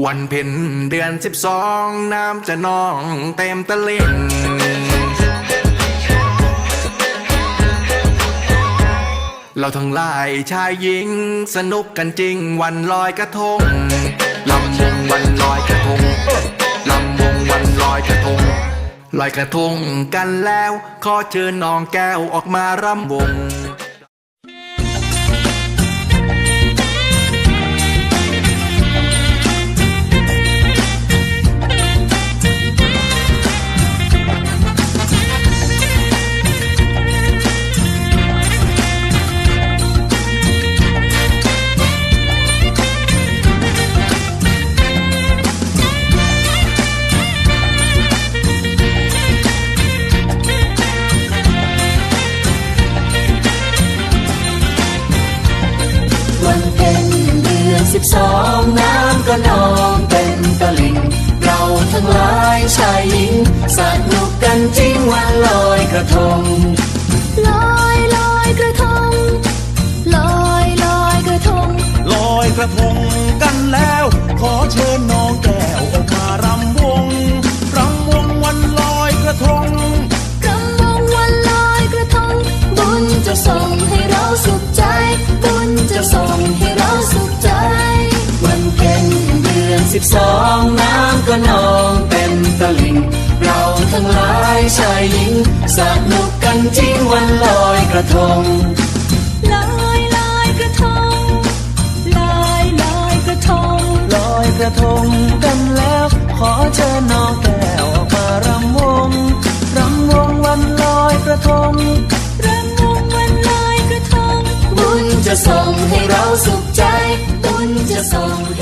วันเพ็ญเดือนสิบสองน้ำจะนองเต็มตะลิ่งเราทั้งหลายชายหญิง สนุกกันจริงวันลอยกระทงลำวงวันลอยกระทงลำวงวันลอยกระทงลอยกระทงกันแล้ว ขอเชิญน้องแก้วออกมารำวง สิบสองน้ำก็นองเต็มตลิ่งเราทั้งหลายชายหญิงสนุกกันจริงวันลอยกระทงลอยลอยกระทงลอยลอยกระทงลอยกระทงกันแล้ว ขอเชิญน้อง สิบสองน้ำก็นองเต็มตลิ่ง เราทั้งหลายชายหญิงสนุกกันจริงวันลอยกระทงลอยลอยกระทงลอยลอยกระทงลอยกระทงกันแล้ว ขอเชิญน้องแก้วออกมารำวงรำวงวันลอยกระทงรำวงวันลอยกระทงบุญจะส่งให้เราสุขใจบุญจะส่งให้